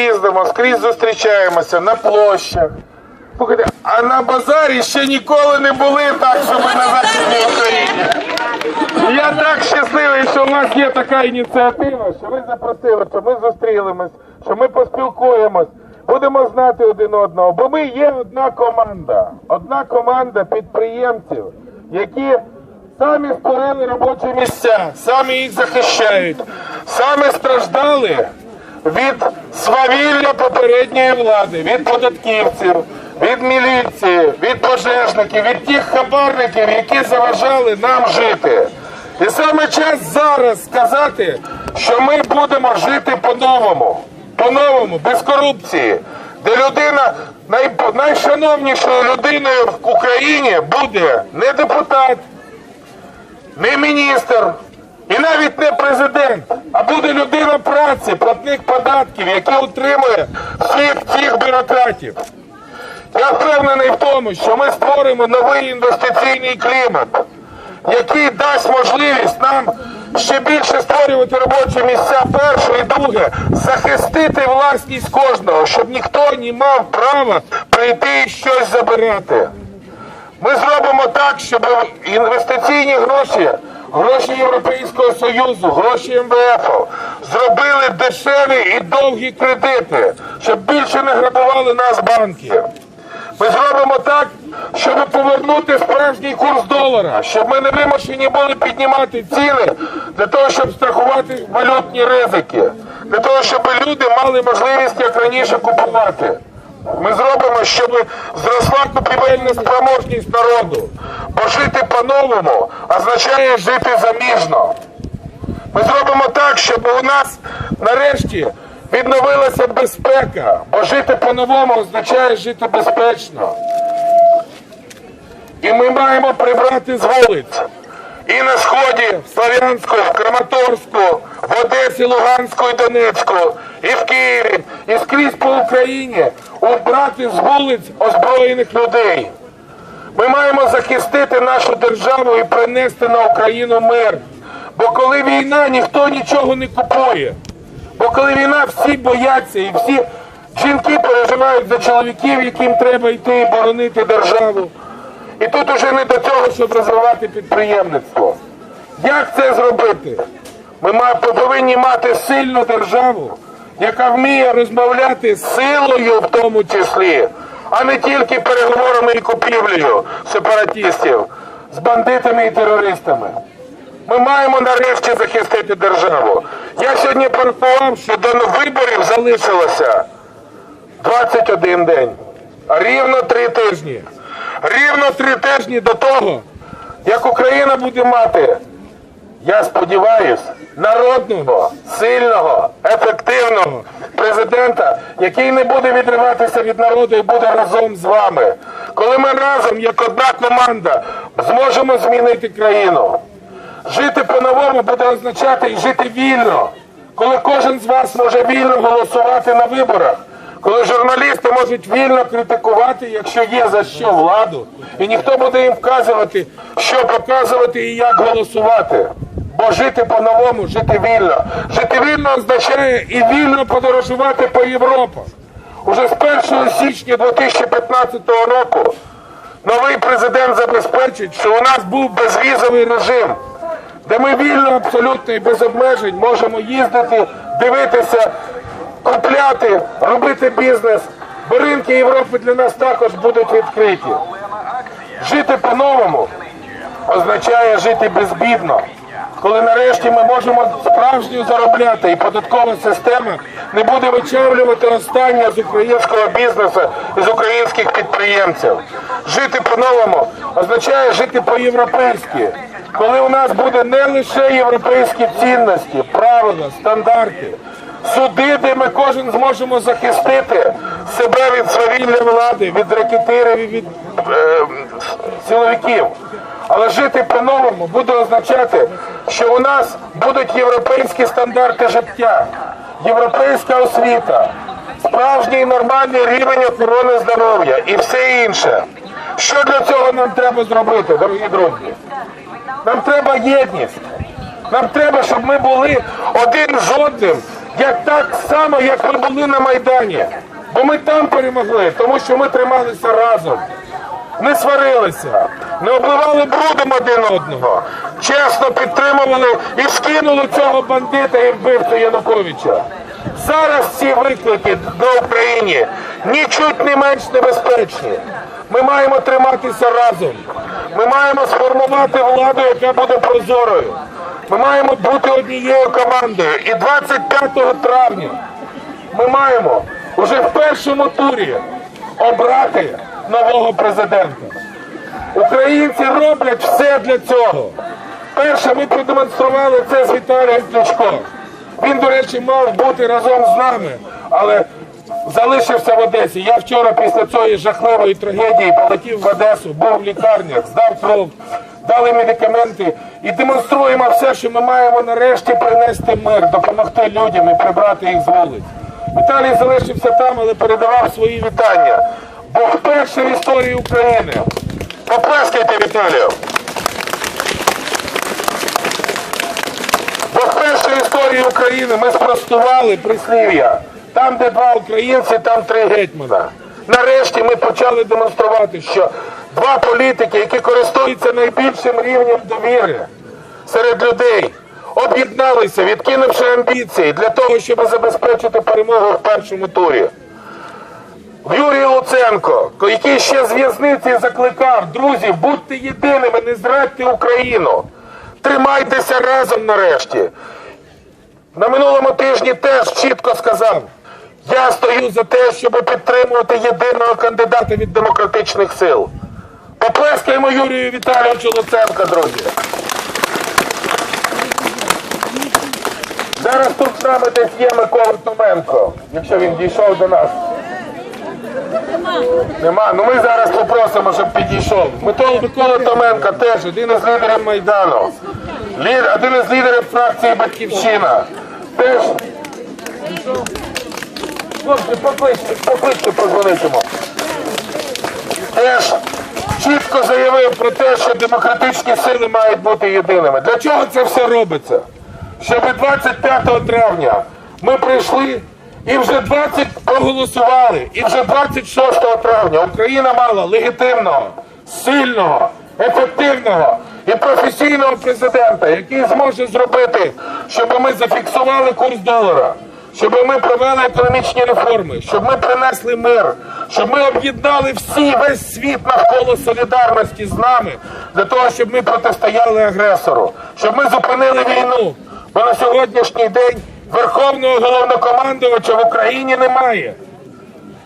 їздимо, скрізь зустрічаємося на площах. Слухайте, а на базарі ще ніколи не були так, щоб на Західній Україні. Я так щасливий, що у нас є така ініціатива, що ви запросили, що ми зустрілимось, що ми поспілкуємось, будемо знати один одного. Бо ми є одна команда, одна команда підприємців, які самі створили робочі місця, самі їх захищають, самі страждали від свавілля попередньої влади, від податківців, від міліції, від пожежників, від тих хабарників, які заважали нам жити. І саме час зараз сказати, що ми будемо жити по-новому, по-новому, без корупції, де людина най, найшановнішою людиною в Україні буде не депутат, не міністр і навіть не президент, а буде людина праці, платник податків, який утримує всіх цих бюрократів. Я впевнений в тому, що ми створимо новий інвестиційний клімат, який дасть можливість нам ще більше створювати робочі місця перше і друге, захистити власність кожного, щоб ніхто не мав права прийти і щось забирати. Ми зробимо так, щоб інвестиційні гроші, гроші Європейського Союзу, гроші МВФ зробили дешеві і довгі кредити, щоб більше не грабували нас банки. Ми зробимо так, щоб повернути справжній курс долара, щоб ми не вимушені були піднімати ціни для того, щоб страхувати валютні ризики, для того, щоб люди мали можливість як раніше купувати. Ми зробимо, щоб зросла купівельна спроможність народу. Бо жити по-новому означає жити заміжно. Ми зробимо так, щоб у нас нарешті відновилася безпека, бо жити по-новому означає жити безпечно. І ми маємо прибрати з вулиць. І на сході, Слов'янську, Краматорську, в Одесі, Луганську і Донецьку, і в Києві, і скрізь по Україні убрати з вулиць озброєних людей. Ми маємо захистити нашу державу і принести на Україну мир. Бо коли війна, ніхто нічого не купує. Бо коли війна, всі бояться і всі жінки переживають за чоловіків, яким треба йти і боронити державу. І тут уже не до цього, щоб розвивати підприємництво. Як це зробити? Ми повинні мати сильну державу, яка вміє розмовляти з силою в тому числі, а не тільки переговорами і купівлею сепаратистів з бандитами і терористами. Ми маємо нарешті захистити державу. Я сьогодні порахував, що до виборів залишилося 21 день. Рівно три тижні. Рівно три тижні до того, як Україна буде мати, я сподіваюся, народного, сильного, ефективного президента, який не буде відриватися від народу і буде разом з вами. Коли ми разом, як одна команда, зможемо змінити країну. Жити по-новому буде означати і жити вільно, коли кожен з вас може вільно голосувати на виборах, коли журналісти можуть вільно критикувати, якщо є за що владу, і ніхто буде їм вказувати, що показувати і як голосувати. Бо жити по-новому, жити вільно. Жити вільно означає і вільно подорожувати по Європах. Уже з 1 січня 2015 року новий президент забезпечить, що у нас був безвізовий режим, де ми вільно абсолютно і без обмежень можемо їздити, дивитися, купляти, робити бізнес. Бо ринки Європи для нас також будуть відкриті. Жити по-новому означає жити безбідно. Коли нарешті ми можемо справжньо заробляти і податкова система не буде вичавлювати останнє з українського бізнесу і з українських підприємців. Жити по-новому означає жити по-європейськи. Коли у нас буде не лише європейські цінності, правила, стандарти, суди, де ми кожен зможемо захистити себе від свавілля влади, від ракетирів від е, силовиків. Але жити по-новому буде означати, що у нас будуть європейські стандарти життя, європейська освіта, справжній нормальний рівень охорони здоров'я і все інше. Що для цього нам треба зробити, дорогі друзі? Нам треба єдність. Нам треба, щоб ми були один з одним як так само, як ми були на Майдані. Бо ми там перемогли, тому що ми трималися разом не сварилися, не обливали брудом один одного, чесно підтримували і скинули цього бандита і вбивцю Януковича. Зараз ці виклики на Україні нічуть не менш небезпечні. Ми маємо триматися разом. Ми маємо сформувати владу, яка буде прозорою. Ми маємо бути однією командою. І 25 травня ми маємо уже в першому турі обрати нового президента. Українці роблять все для цього. Перше, ми продемонстрували це з Віталієм Кличко. Він, до речі, мав бути разом з нами, але залишився в Одесі. Я вчора після цієї жахливої трагедії полетів в Одесу, був в лікарнях, здав кров, дали медикаменти і демонструємо все, що ми маємо нарешті принести мир, допомогти людям і прибрати їх з вулиць. Віталій залишився там, але передавав свої вітання. Бо вперше в історії України. Поплескайте Віталію. Бо вперше в історії України ми спростували прислів'я. Там, де два українці, там три гетьмана. Нарешті ми почали демонструвати, що два політики, які користуються найбільшим рівнем довіри серед людей, об'єдналися, відкинувши амбіції для того, щоб забезпечити перемогу в першому турі. Юрій Луценко, який ще з в'язниці закликав, друзі, будьте єдиними, не зрадьте Україну. Тримайтеся разом нарешті. На минулому тижні теж чітко сказав, я стою за те, щоб підтримувати єдиного кандидата від демократичних сил. Поплескаємо Юрію Віталійовичу Луценка, друзі. Зараз тут з нами десь є Микола Томенко, якщо він дійшов до нас. Нема. Ну ми зараз попросимо, щоб підійшов. Микола, Микола Томенко теж один із лідерів Майдану. Лід, один із лідерів фракції Батьківщина. Теж. Хлопці, покличте, покличте, позвонить йому. Теж чітко заявив про те, що демократичні сили мають бути єдиними. Для чого це все робиться? Щоб 25 травня ми прийшли і вже 20 проголосували, і вже 26 травня Україна мала легітимного, сильного, ефективного і професійного президента, який зможе зробити, щоб ми зафіксували курс долара, щоб ми провели економічні реформи, щоб ми принесли мир, щоб ми об'єднали всі весь світ навколо солідарності з нами для того, щоб ми протистояли агресору, щоб ми зупинили війну. Бо на сьогоднішній день Верховного головнокомандувача в Україні немає.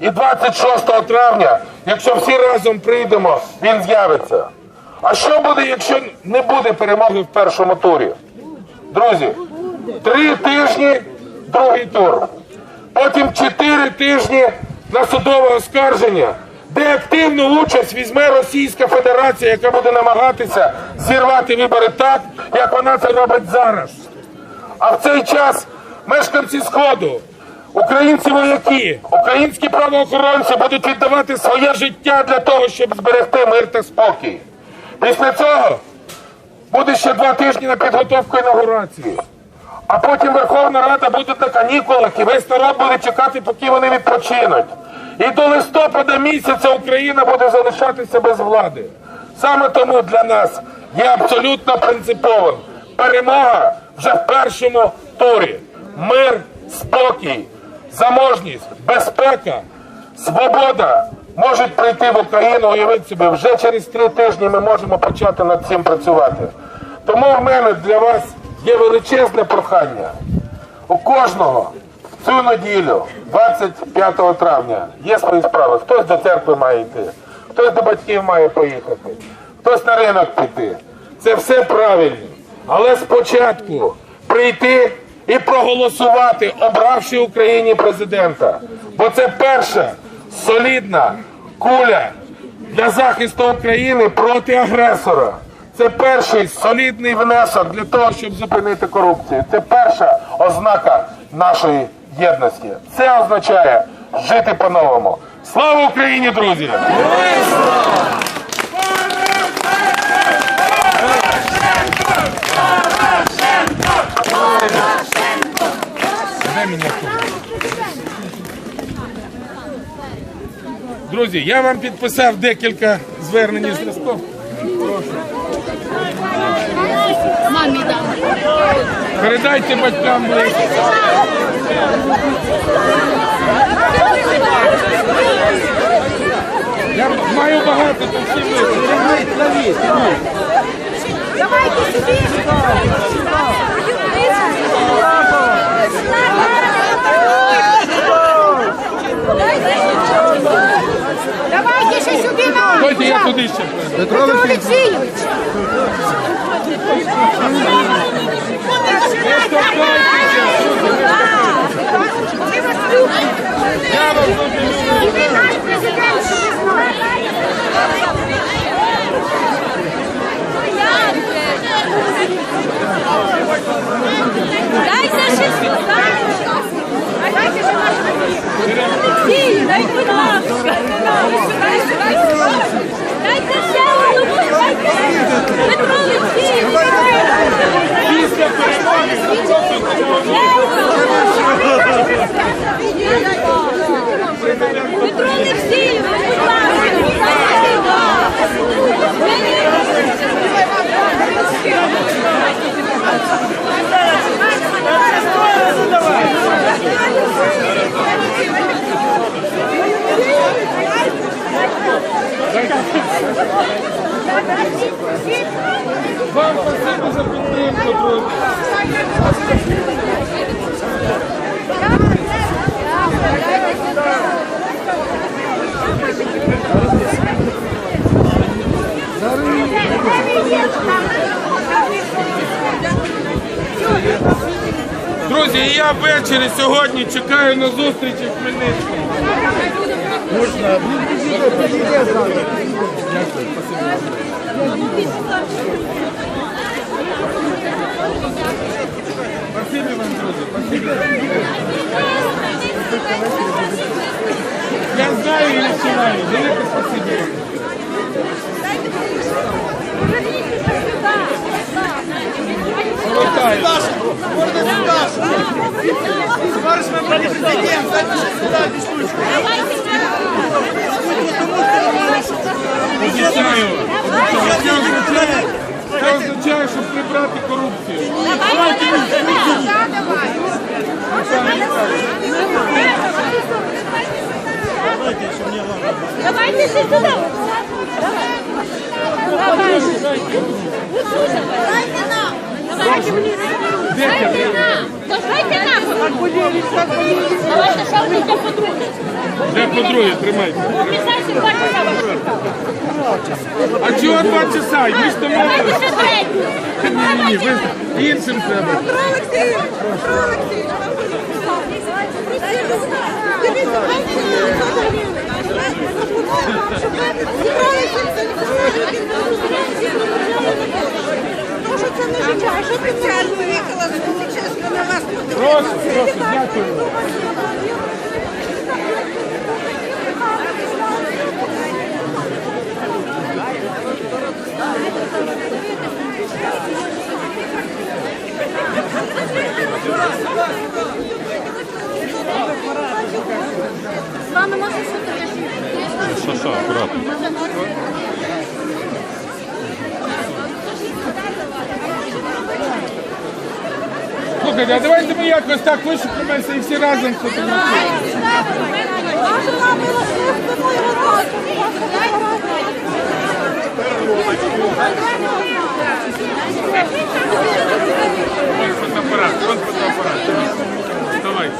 І 26 травня, якщо всі разом прийдемо, він з'явиться. А що буде, якщо не буде перемоги в першому турі? Друзі, три тижні другий тур. Потім чотири тижні на судове оскарження, де активну участь візьме Російська Федерація, яка буде намагатися зірвати вибори так, як вона це робить зараз. А в цей час мешканці Сходу, українці вояки, українські правоохоронці будуть віддавати своє життя для того, щоб зберегти мир та спокій. Після цього буде ще два тижні на підготовку інаугурації. А потім Верховна Рада буде на канікулах, і весь народ буде чекати, поки вони відпочинуть. І до листопада місяця Україна буде залишатися без влади. Саме тому для нас є абсолютно принциповим перемога вже в першому турі. Мир, спокій, заможність, безпека, свобода можуть прийти в Україну. Уявіть собі, вже через три тижні ми можемо почати над цим працювати. Тому в мене для вас є величезне прохання. У кожного цю неділю, 25 травня, є свої справи. Хтось до церкви має йти, хтось до батьків має поїхати, хтось на ринок піти. Це все правильно. Але спочатку прийти і проголосувати, обравши Україні президента. Бо це перша солідна куля для захисту України проти агресора. Це перший солідний внесок для того, щоб зупинити корупцію. Це перша ознака нашої єдності. Це означає жити по-новому. Слава Україні, друзі! Друзі, я вам підписав декілька звернень з листов. Мамі дам. Передайте батькам. Я маю багато тут всім. Давайте собі. Давайте ще сюди нам. Давайте я туди ще. Петро Олексійович. Я вас дуже люблю. Ви наш президент, що ви знаєте. Дайте ще Дайте ще нашу Ні, дайте, будь ласка. Дайте ще одну, дайте. Петро Олексійович. Після перемоги Петро Олексійович, будь ласка. Вам спасибо за підтримку, друзі. Друзі, я ввечері сьогодні чекаю на зустрічі в Хмельницькому. Спасибі вам, друзі, спасибі. Я знаю і відчуваю. Велике спасибі вам. Повертаю. Товарищ мой президент, дайте сюда листочку. Обіцяю. Це означає, це означає, щоб прибрати корупцію. Давайте ще сюди. Дайте нам. Давайте мені. Дайте нам. То дайте Давайте ще одну для подруги. По-друге, тримайте. Обіцяйте два часа вас чекати. А чого два часа? Давайте можна. третю. Ні, ви іншим треба. Петро Олексійович, Петро Олексійович, дивіться, це не життя, а що спеціально виїхала з Величезка на вас Прошу, прошу, дякую. З вами можна фотографувати? Що, що, акуратно. Слухайте, а давайте ми якось так вишукаємося і всі разом фотографуємо. Вон фотоапарат, вон фотоапарат. Давайте.